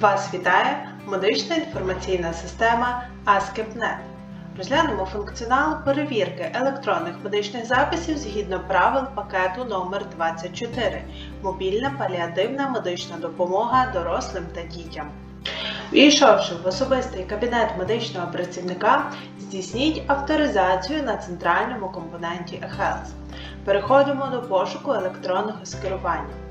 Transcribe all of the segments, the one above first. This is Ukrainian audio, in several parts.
Вас вітає медична інформаційна система ASCII.NET. Розглянемо функціонал перевірки електронних медичних записів згідно правил пакету номер 24 Мобільна паліативна медична допомога дорослим та дітям. Війшовши в особистий кабінет медичного працівника, здійсніть авторизацію на центральному компоненті eHealth. Переходимо до пошуку електронного скерування.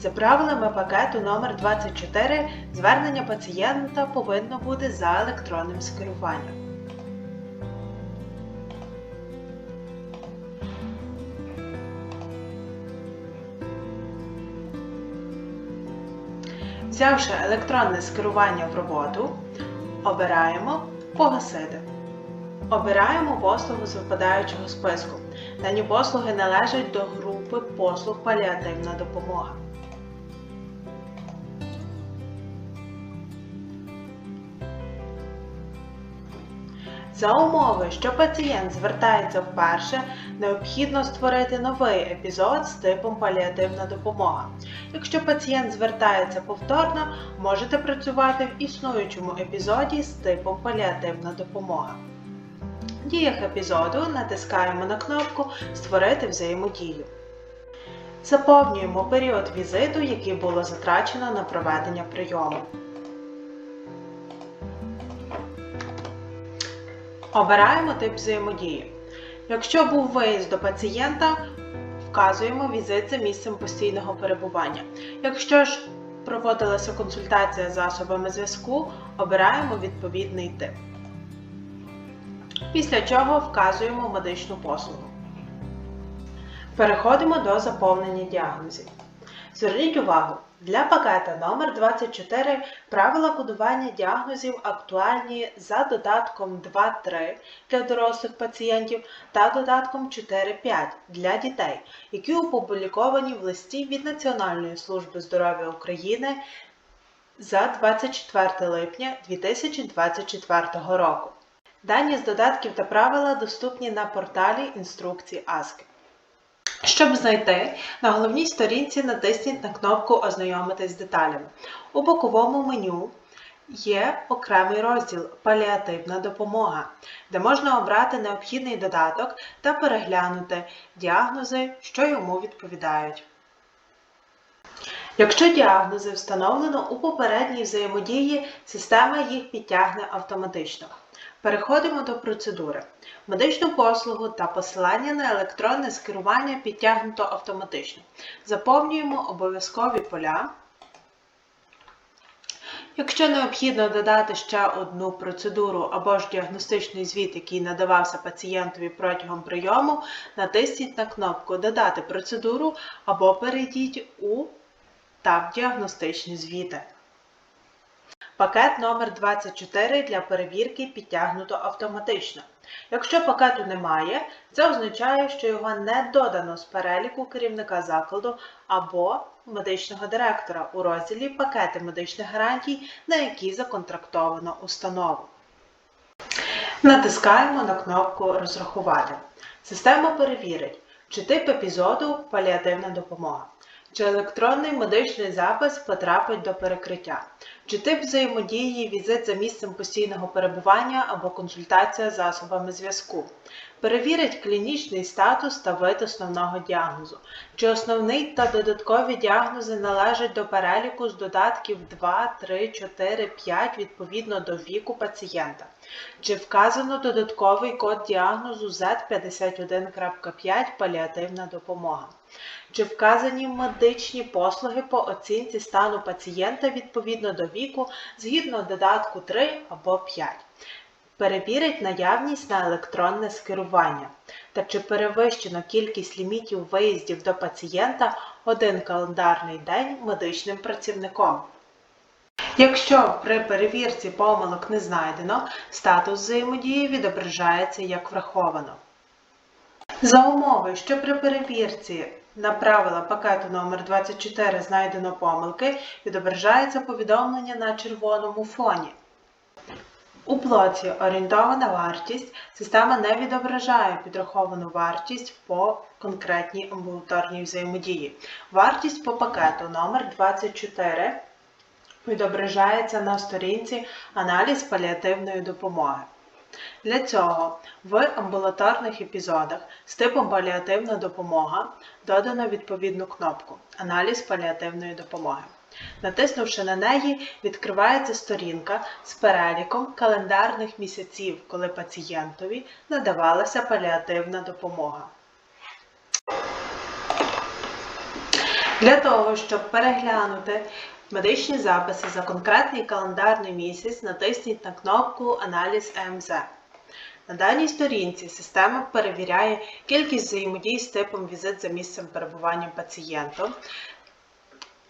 За правилами пакету номер 24 звернення пацієнта повинно бути за електронним скеруванням. Взявши електронне скерування в роботу, обираємо Погасити. Обираємо послугу з випадаючого списку. Дані послуги належать до групи послуг паліативна допомога. За умови, що пацієнт звертається вперше, необхідно створити новий епізод з типом паліативна допомога. Якщо пацієнт звертається повторно, можете працювати в існуючому епізоді з типом паліативна допомога. В діях епізоду натискаємо на кнопку Створити взаємодію. Заповнюємо період візиту, який було затрачено на проведення прийому. Обираємо тип взаємодії. Якщо був виїзд до пацієнта, вказуємо візит за місцем постійного перебування. Якщо ж проводилася консультація з засобами зв'язку, обираємо відповідний тип. Після чого вказуємо медичну послугу. Переходимо до заповнення діагнозів. Зверніть увагу, для пакета номер 24 правила кодування діагнозів актуальні за додатком 2.3 для дорослих пацієнтів та додатком 4.5 для дітей, які опубліковані в листі від Національної служби здоров'я України за 24 липня 2024 року. Дані з додатків та правила доступні на порталі інструкції ASCII. Щоб знайти, на головній сторінці натисніть на кнопку Ознайомитись з деталями. У боковому меню є окремий розділ Паліативна допомога, де можна обрати необхідний додаток та переглянути діагнози, що йому відповідають. Якщо діагнози встановлено у попередній взаємодії, система їх підтягне автоматично. Переходимо до процедури. Медичну послугу та посилання на електронне скерування підтягнуто автоматично. Заповнюємо обов'язкові поля. Якщо необхідно додати ще одну процедуру або ж діагностичний звіт, який надавався пацієнтові протягом прийому, натисніть на кнопку Додати процедуру або перейдіть у таб Діагностичні звіти. Пакет номер 24 для перевірки підтягнуто автоматично. Якщо пакету немає, це означає, що його не додано з переліку керівника закладу або медичного директора у розділі Пакети медичних гарантій, на які законтрактовано установу. Натискаємо на кнопку Розрахувати. Система перевірить, чи тип епізоду паліативна допомога. Чи електронний медичний запис потрапить до перекриття? Чи тип взаємодії візит за місцем постійного перебування або консультація з засобами зв'язку? Перевірить клінічний статус та вид основного діагнозу. Чи основний та додаткові діагнози належать до переліку з додатків 2, 3, 4, 5 відповідно до віку пацієнта? Чи вказано додатковий код діагнозу Z51.5 паліативна допомога? Чи вказані медичні послуги по оцінці стану пацієнта відповідно до віку згідно додатку 3 або 5? Перевірить наявність на електронне скерування та чи перевищено кількість лімітів виїздів до пацієнта один календарний день медичним працівником. Якщо при перевірці помилок не знайдено, статус взаємодії відображається як враховано. За умови, що при перевірці на правила пакету номер 24 знайдено помилки, відображається повідомлення на червоному фоні. У блоці Орієнтована вартість система не відображає підраховану вартість по конкретній амбулаторній взаємодії. Вартість по пакету номер 24 відображається на сторінці аналіз паліативної допомоги. Для цього в амбулаторних епізодах з типом паліативна допомога додано відповідну кнопку Аналіз паліативної допомоги. Натиснувши на неї, відкривається сторінка з переліком календарних місяців, коли пацієнтові надавалася паліативна допомога. Для того, щоб переглянути медичні записи за конкретний календарний місяць, натисніть на кнопку Аналіз ЕМЗ. На даній сторінці система перевіряє кількість взаємодій з типом візит за місцем перебування пацієнта,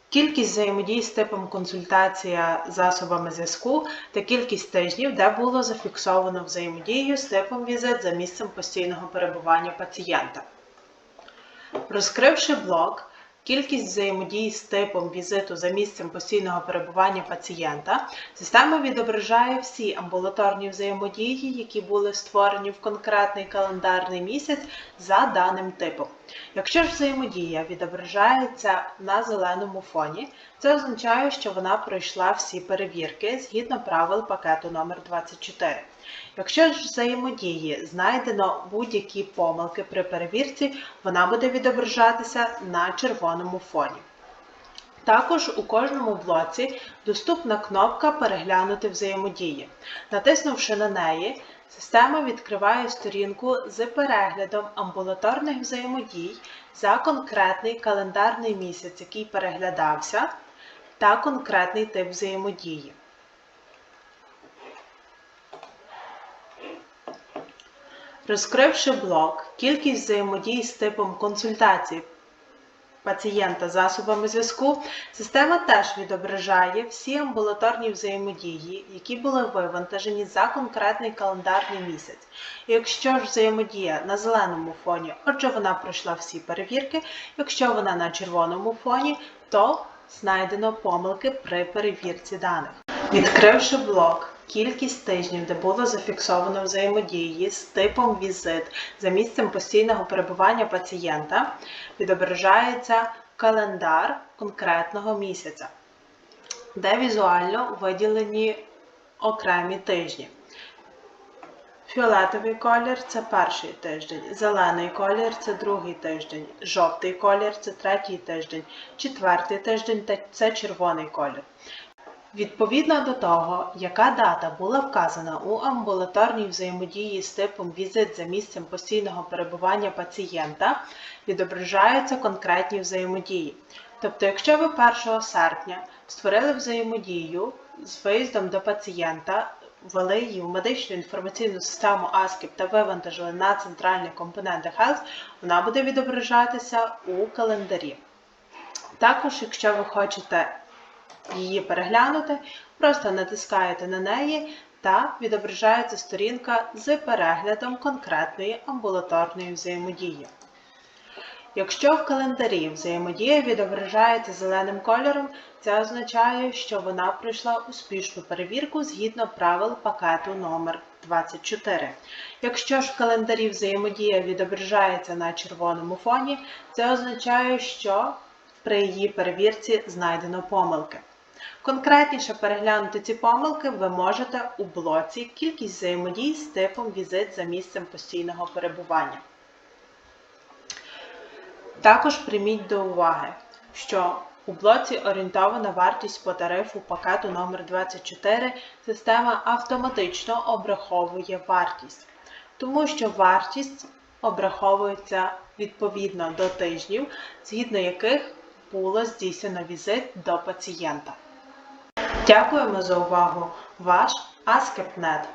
кількість взаємодій з типом консультація засобами зв'язку та кількість тижнів, де було зафіксовано взаємодію з типом візит за місцем постійного перебування пацієнта. Розкривши блок Кількість взаємодій з типом візиту за місцем постійного перебування пацієнта, система відображає всі амбулаторні взаємодії, які були створені в конкретний календарний місяць за даним типом. Якщо ж взаємодія відображається на зеленому фоні, це означає, що вона пройшла всі перевірки згідно правил пакету номер 24 Якщо ж взаємодії знайдено будь-які помилки при перевірці, вона буде відображатися на червоному фоні. Також у кожному блоці доступна кнопка Переглянути взаємодії. Натиснувши на неї, система відкриває сторінку з переглядом амбулаторних взаємодій за конкретний календарний місяць, який переглядався, та конкретний тип взаємодії. Розкривши блок Кількість взаємодій з типом консультації пацієнта засобами зв'язку, система теж відображає всі амбулаторні взаємодії, які були вивантажені за конкретний календарний місяць. Якщо ж взаємодія на зеленому фоні, отже, вона пройшла всі перевірки, якщо вона на червоному фоні, то знайдено помилки при перевірці даних. Відкривши блок Кількість тижнів, де було зафіксовано взаємодії з типом візит за місцем постійного перебування пацієнта, відображається календар конкретного місяця, де візуально виділені окремі тижні. Фіолетовий колір це перший тиждень, зелений колір це другий тиждень, жовтий колір це третій тиждень, четвертий тиждень це червоний колір. Відповідно до того, яка дата була вказана у амбулаторній взаємодії з типом візит за місцем постійного перебування пацієнта, відображаються конкретні взаємодії. Тобто, якщо ви 1 серпня створили взаємодію з виїздом до пацієнта, ввели її в медичну інформаційну систему ASCII та вивантажили на центральні компоненти Health, вона буде відображатися у календарі. Також, якщо ви хочете її переглянути, просто натискаєте на неї та відображається сторінка з переглядом конкретної амбулаторної взаємодії. Якщо в календарі взаємодія відображається зеленим кольором, це означає, що вона пройшла успішну перевірку згідно правил пакету номер 24 Якщо ж в календарі взаємодія відображається на червоному фоні, це означає, що при її перевірці знайдено помилки. Конкретніше переглянути ці помилки ви можете у блоці Кількість взаємодій з типом візит за місцем постійного перебування. Також прийміть до уваги, що у блоці орієнтована вартість по тарифу пакету номер 24 система автоматично обраховує вартість, тому що вартість обраховується відповідно до тижнів, згідно яких було здійснено візит до пацієнта. Дякуємо за увагу! Ваш Аскепнет.